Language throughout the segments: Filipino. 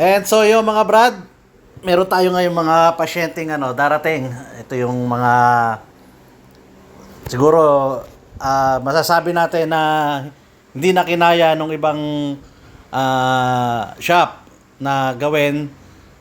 And so yung mga brad, meron tayo ngayong mga pasyenteng ano, darating. Ito yung mga siguro ah, masasabi natin na hindi na kinaya nung ibang ah, shop na gawin.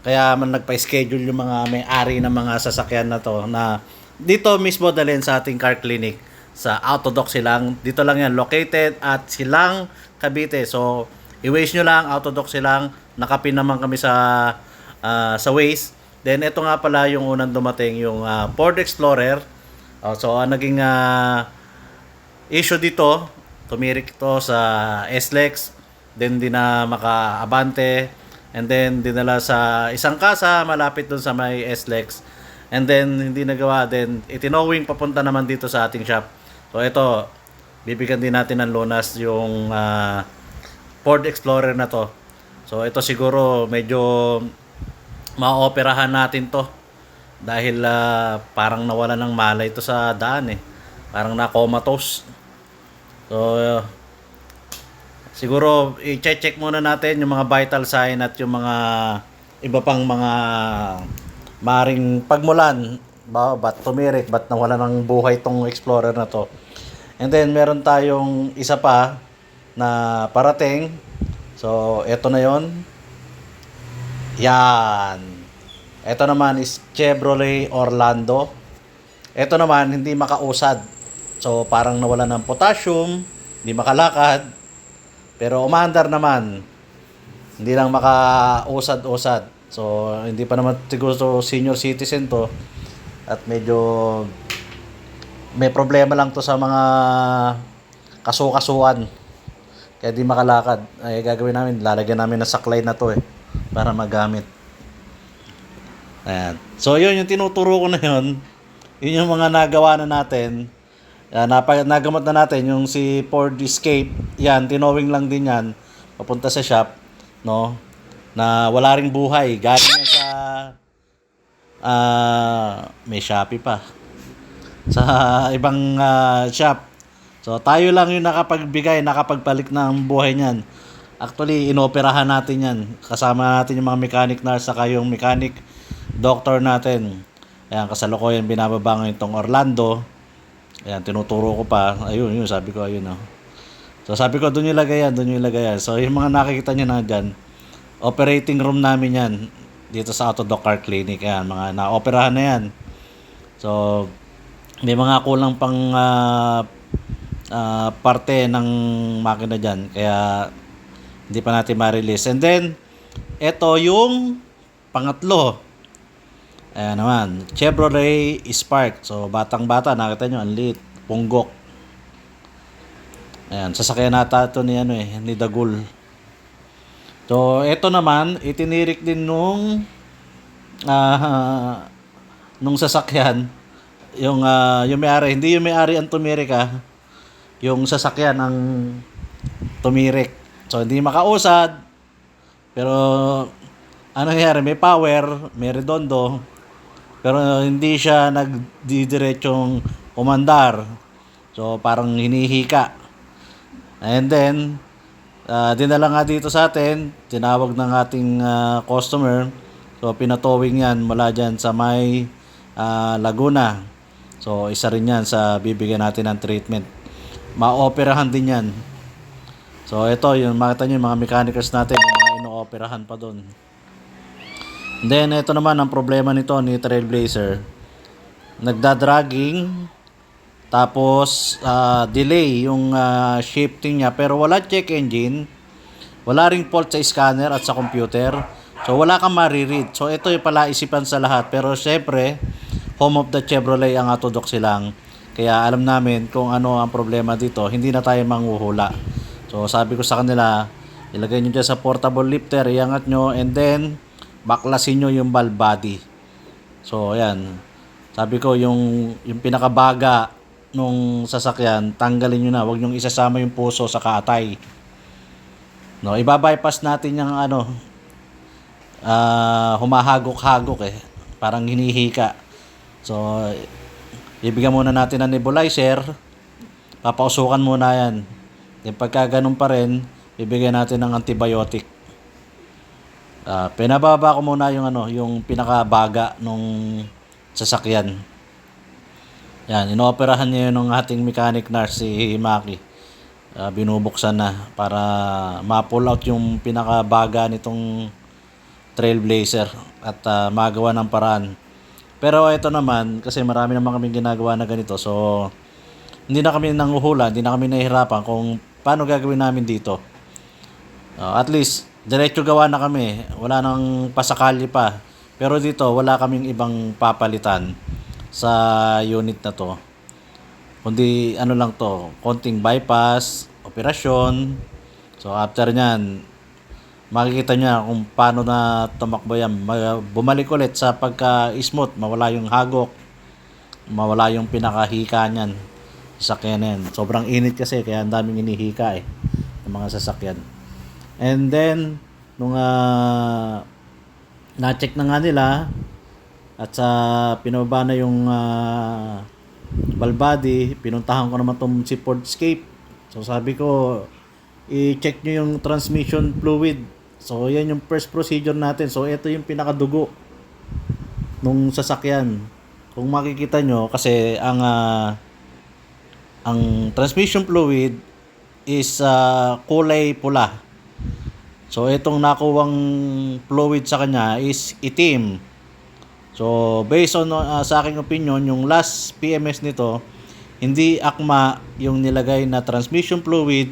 Kaya man nagpa-schedule yung mga may-ari ng mga sasakyan na to na dito mismo dalhin sa ating car clinic. Sa Autodoc silang. Dito lang yan located at silang Cavite. So i-waste nyo lang Autodoc silang nakapin naman kami sa ah, sa Waze then ito nga pala yung unang dumating yung ah, Ford Explorer. Oh, so ang naging ah, issue dito, tumirik ito sa SLEX, then di na maka-abante, and then dinala sa isang kasa malapit dun sa may SLEX, and then hindi nagawa, then itinowing papunta naman dito sa ating shop. So ito, bibigyan din natin ng lunas yung ah, Ford Explorer na to. So ito siguro medyo maoperahan natin to dahil ah, parang nawala ng malay ito sa daan eh. Parang na comatose. So siguro i-check muna natin yung mga vital sign at yung mga iba pang mga maring pagmulan ba ba't tumirik ba't nawala ng buhay tong explorer na to and then meron tayong isa pa na parating so eto na yon yan ito naman is Chevrolet Orlando. Ito naman hindi makausad. So parang nawala ng potassium, hindi makalakad. Pero umaandar naman. Hindi lang makausad-usad. So hindi pa naman siguro senior citizen to. At medyo may problema lang to sa mga kasukasuan. Kaya di makalakad. Ay gagawin namin, lalagyan namin ng saklay na to eh para magamit. Ayan. So, yun yung tinuturo ko na yun. Yun yung mga nagawa na natin. Uh, napa, nagamot na natin yung si Ford Escape. Yan, tinowing lang din yan. Papunta sa shop. No? Na wala ring buhay. Galing yan sa... ah may Shopee pa. Sa ibang ah, shop. So, tayo lang yung nakapagbigay, nakapagpalik ng buhay niyan. Actually, inoperahan natin yan. Kasama natin yung mga mechanic nurse saka yung mechanic doctor natin. Ayan, kasalukuyan binababa ngayon itong Orlando. Ayan, tinuturo ko pa. Ayun, yun, sabi ko, ayun, oh. So, sabi ko, doon yung lagay yan, doon yung lagay yan. So, yung mga nakikita nyo na dyan, operating room namin yan, dito sa Autodoc Car Clinic. Ayan, mga na-operahan na yan. So, may mga kulang pang ah, ah, parte ng makina dyan. Kaya, hindi pa natin ma-release. And then, ito yung pangatlo. Ayan naman, Chevrolet Spark. So, batang-bata, nakita nyo, ang liit, punggok. Ayan, sasakyan nata ito ni, ano eh, ni Dagul. So, ito naman, itinirik din nung, ah, nung sasakyan, yung, ah, yung may-ari, hindi yung may-ari ang tumirik ah, yung sasakyan ang tumirik. So, hindi makausad, pero, ano nangyari, may power, may redondo, pero hindi siya nagdidiretsong umandar. So parang hinihika. And then uh, dinala nga dito sa atin, tinawag ng ating ah, customer. So pinatowing yan mula dyan sa may ah, Laguna. So isa rin yan sa bibigyan natin ng treatment. Maoperahan din yan. So ito, yung makita nyo yung mga mechanicals natin, yung mga inooperahan pa doon. Then, ito naman ang problema nito ni Trailblazer. Nagda-dragging, tapos ah, delay yung ah, shifting niya, pero wala check engine, wala ring fault sa scanner at sa computer. So, wala kang mariread. So, ito yung pala isipan sa lahat. Pero, syempre, home of the Chevrolet ang Autodoc silang. Kaya alam namin kung ano ang problema dito. Hindi na tayo manghuhula. So, sabi ko sa kanila, ilagay nyo dyan sa portable lifter, iangat nyo, and then, baklasin nyo yung valve body. So, ayan. Sabi ko, yung, yung pinakabaga nung sasakyan, tanggalin nyo na. Huwag nyo isasama yung puso sa kaatay. No, ibabypass natin yung ano, ah humahagok-hagok eh. Parang hinihika. So, ibigyan muna natin ng nebulizer. Papausukan muna yan. Then pagka ganun pa rin, bibigyan natin ng antibiotic. Ah, pinababa ko muna yung ano, yung pinakabaga nung sasakyan. Yan, inooperahan niya yun ng ating mechanic nurse si Maki. Ah, binubuksan na para ma-pull out yung pinakabaga nitong Trailblazer at ah, magawa ng paraan. Pero ito naman, kasi marami naman kami ginagawa na ganito. So, hindi na kami nanguhula, hindi na kami nahihirapan kung paano gagawin namin dito. Uh, at least, diretso gawa na kami. Wala nang pasakali pa. Pero dito, wala kaming ibang papalitan sa unit na to. Kundi ano lang to, konting bypass, operasyon. So after nyan, makikita niya kung paano na tumakbo yan. Ma- Bumalik ulit sa pagka-smooth, mawala yung hagok, mawala yung pinakahika niyan sa yan. Sobrang init kasi kaya ang daming inihika eh ng mga sasakyan. And then, nung ah, na-check na nga nila at sa pinababa na yung uh, balbody, pinuntahan ko naman tong si Fordscape. So sabi ko, i-check nyo yung transmission fluid. So yan yung first procedure natin. So ito yung pinakadugo nung sasakyan. Kung makikita nyo, kasi ang ah, ang transmission fluid is ah, kulay pula. So itong nakuwang fluid sa kanya is itim. So based on ah, sa aking opinion, yung last PMS nito, hindi akma yung nilagay na transmission fluid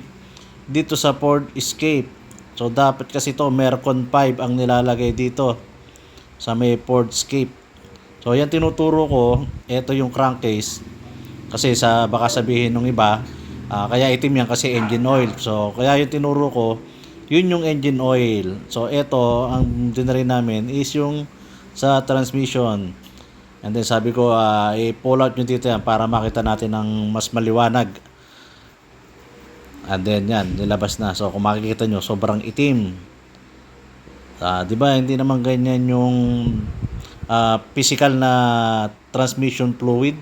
dito sa Ford Escape. So dapat kasi to Mercon 5 ang nilalagay dito sa may Ford. So yan tinuturo ko, ito yung crankcase. Kasi sa baka sabihin ng iba, ah, kaya itim yan kasi engine oil. So kaya yung tinuro ko, yun yung engine oil. So ito ang dinari namin is yung sa transmission. And then sabi ko, ah, i-pull out nyo dito yan para makita natin ng mas maliwanag. And then yan, nilabas na. So kung makikita nyo, sobrang itim. Ah, 'di ba? Hindi naman ganyan yung ah, physical na transmission fluid.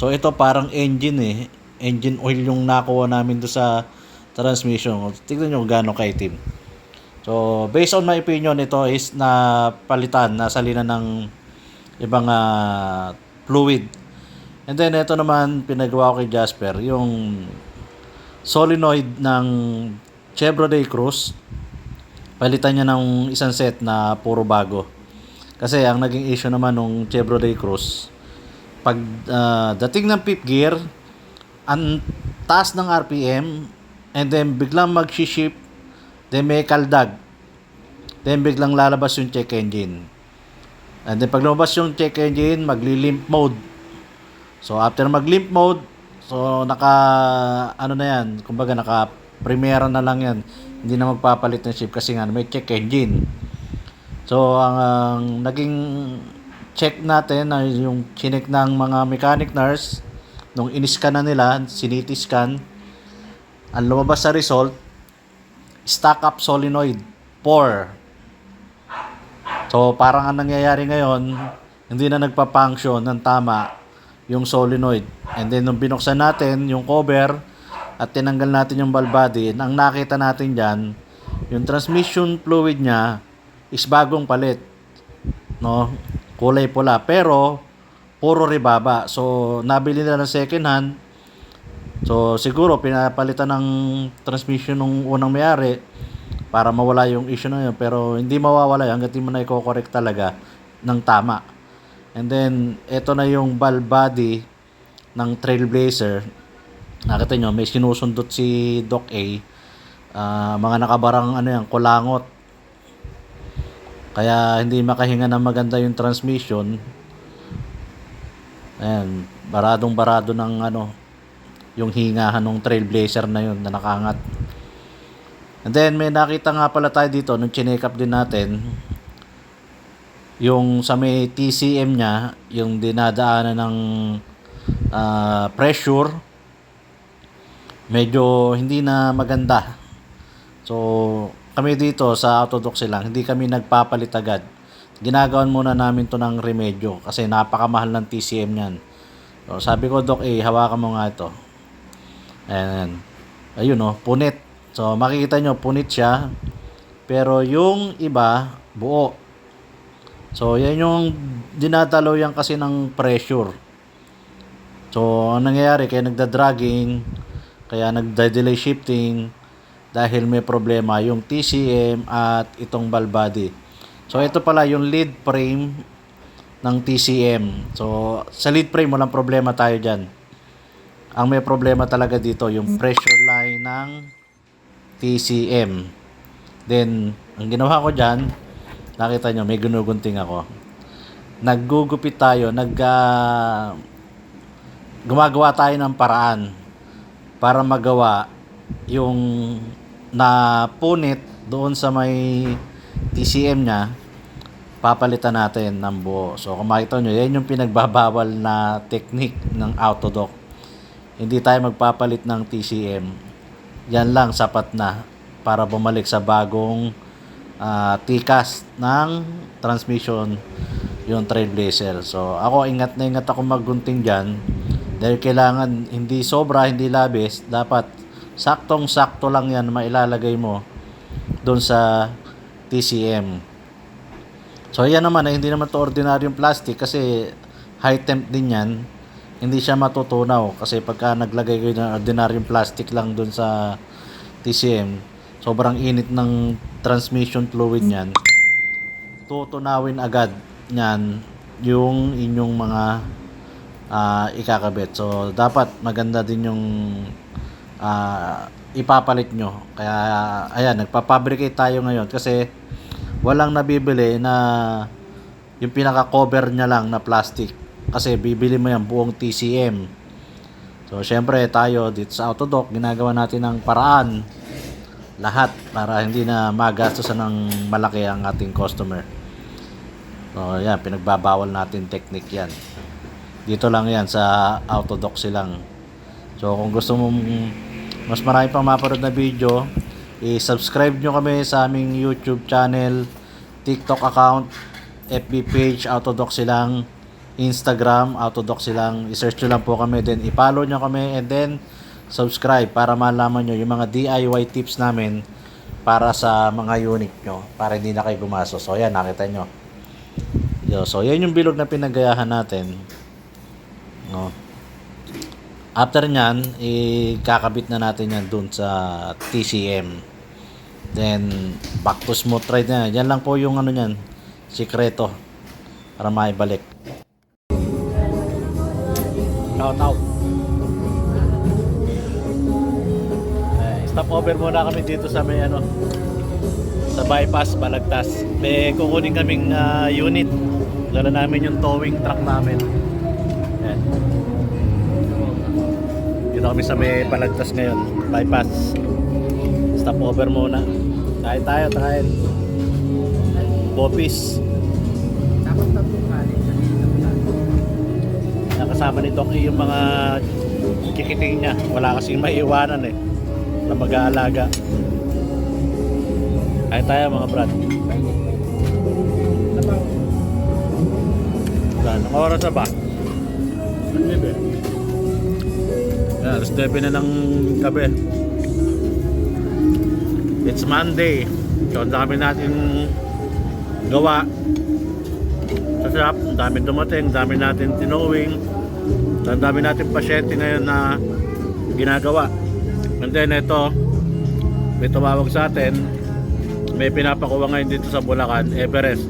So ito parang engine eh. Engine oil yung nakuha namin do sa transmission. Tignan nyo gaano kaitim. So based on my opinion, ito is na palitan, nasalinan ng ibang ah, fluid. And then ito naman pinagawa ko kay Jasper, yung solenoid ng Chevrolet Cruze. Palitan niya ng isang set na puro bago. Kasi ang naging issue naman nung Chevrolet Cruze, pag ah, dating ng fifth gear, ang taas ng RPM, and then biglang mag-shift, then may kaldag, then biglang lalabas yung check engine. And then pag lumabas yung check engine, magli-limp mode. So after mag-limp mode, so naka ano na yan, kumbaga naka primera na lang yan. Hindi na magpapalit ng shift kasi nga may check engine. So ang, ang naging check natin ay yung chinek ng mga mechanic nurse nung iniscan na nila, siniti scan, ang lumabas sa result, stock up solenoid 4. So parang ang nangyayari ngayon, hindi na nagpa-function ng tama yung solenoid. And then nung binuksan natin yung cover at tinanggal natin yung valve body, ang nakita natin diyan, yung transmission fluid niya is bagong palit. No? Kulay pula pero puro ribaba. So nabili nila ng second hand. So siguro pinapalitan ng transmission nung unang may-ari para mawala yung issue na yun. Pero hindi mawawala yun hanggat di mo na i-correct talaga ng tama. And then, ito na yung valve body ng Trailblazer. Nakita nyo, may sinusundot si Doc A. Ah, mga nakabarang ano yan, kulangot. Kaya hindi makahinga ng maganda yung transmission. Ayan, baradong barado ng ano, yung hingahan ng Trailblazer na yun na nakangat. And then may nakita nga pala tayo dito nung chinek up din natin yung sa may TCM niya, yung dinadaanan ng ah, pressure medyo hindi na maganda. So kami dito sa Autodox lang, hindi kami nagpapalit agad. Ginagawan muna namin to ng remedyo kasi napakamahal ng TCM niyan. So sabi ko, Doc, eh, hawakan mo nga ito. Ayan. Ayun oh, punit. So makikita nyo, punit siya. Pero yung iba, buo. So, yan yung dinadalaw yan kasi ng pressure. So, ang nangyayari, kaya nagda-dragging, kaya nagda-delay shifting, dahil may problema yung TCM at itong ball body. So, ito pala yung lead frame ng TCM. So, sa lead frame, walang problema tayo dyan. Ang may problema talaga dito, yung pressure line ng TCM. Then, ang ginawa ko dyan, nakita nyo, may ginugunting ako. Naggugupit tayo, nag, ah, gumagawa tayo ng paraan para magawa yung napunit doon sa may TCM niya, papalitan natin ng buo. So, kung makita nyo, yan yung pinagbabawal na technique ng autodock. Hindi tayo magpapalit ng TCM. Yan lang, sapat na para bumalik sa bagong ah, TCAS ng transmission yung Trailblazer. So, ako ingat na ingat ako maggunting dyan dahil kailangan hindi sobra, hindi labis. Dapat saktong-sakto lang yan mailalagay mo doon sa TCM. So, yan naman, eh, hindi naman to ordinaryong plastic kasi high temp din yan. Hindi siya matutunaw kasi pagka naglagay kayo ng ordinaryong plastic lang doon sa TCM, sobrang init ng transmission fluid niyan. Tutunawin agad niyan yung inyong mga ah, ikakabit. So, dapat maganda din yung ah, ipapalit nyo. Kaya, ayan, nagpapabricate tayo ngayon kasi walang nabibili na yung pinaka-cover niya lang na plastic. Kasi bibili mo yan buong TCM. So, syempre tayo dito sa Autodoc, ginagawa natin ng paraan lahat para hindi na magastosan ng malaki ang ating customer. So, yan, pinagbabawal natin technique yan. Dito lang yan sa Autodoc silang. So, kung gusto mong mas marami pang mapanood na video, i-subscribe nyo kami sa aming YouTube channel, TikTok account, FB page, Autodoc silang, Instagram, Autodoc silang. I-search nyo lang po kami, then i-follow nyo kami, and then subscribe para malaman nyo yung mga DIY tips namin para sa mga unit nyo, para hindi na kayo gumaso. So, yan, nakita nyo. Yo, so, yan yung bilog na pinagayahan natin. No. After nyan, ikakabit na natin yan dun sa TCM. Then, back to smooth ride na. Yan lang po yung ano nyan, sikreto para maibalik. Shout out. Stop over muna kami dito sa may ano, sa bypass Balagtas. May kukunin kaming ah, unit. Dala namin yung towing truck namin. Yan. Dito kami sa may Balagtas ngayon. Bypass. Stop over muna. Tayo tayo, tayo. Bopis. Nakasama ni Doc yung mga kikiting niya. Wala kasing maiiwanan eh. Na mag-aalaga. Tayo tayo mga brad. Anong oras na ba? Yan, alas 9 na ng gabi. It's Monday. So, ang dami natin gawa sa shop. Ang dami dumating, ang dami natin tinowing. Ang dami natin pasyente ngayon na ginagawa. And then ito, may tumawag sa atin. May pinapakuha ngayon dito sa Bulacan, Everest.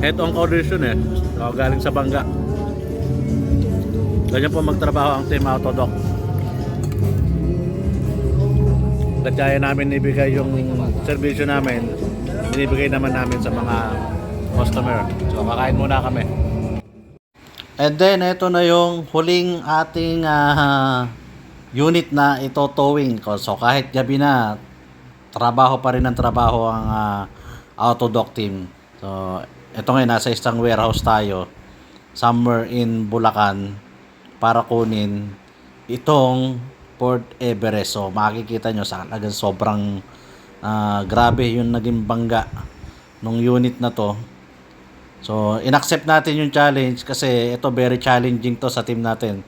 Ito ang condition eh. So, galing sa bangga. Ganyan po magtrabaho ang team Autodoc. Kagaya namin ibigay yung serbisyo namin, binibigay naman namin sa mga customer. So, kakain muna kami. And then, ito na yung huling ating ah, unit na ito towing ko. So, kahit gabi na, trabaho pa rin ang trabaho ang ah, Autodoc team. So, ito ngayon, nasa isang warehouse tayo somewhere in Bulacan para kunin itong Port Everest. So, makikita nyo sa talagang sobrang ah, grabe yung naging bangga nung unit na to. So, inaccept natin yung challenge kasi ito very challenging to sa team natin.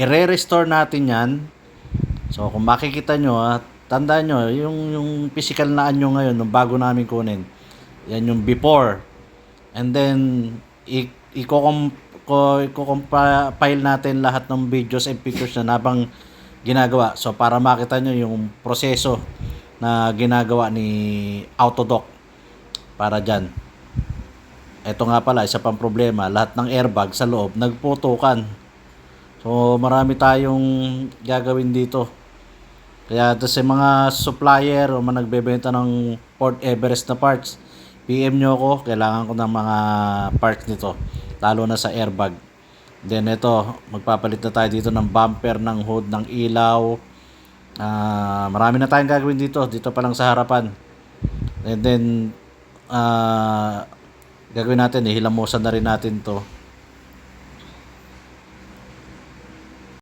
I-restore natin yan. So, kung makikita nyo, ah, tandaan nyo, yung, yung physical na anyo ngayon, nung bago namin kunin, yan yung before. And then, i-compile natin lahat ng videos and pictures na habang ginagawa. So, para makita nyo yung proseso na ginagawa ni Autodoc para dyan. Ito nga pala, isa pang problema, lahat ng airbag sa loob nagputukan. So marami tayong gagawin dito. Kaya ito sa mga supplier o mga nagbebenta ng Port Everest na parts, PM nyo ako, kailangan ko ng mga parts nito, lalo na sa airbag. Then ito, magpapalit na tayo dito ng bumper, ng hood, ng ilaw. Ah, marami na tayong gagawin dito, dito pa lang sa harapan. And then, ah, gagawin natin, eh, hilamusan na rin natin to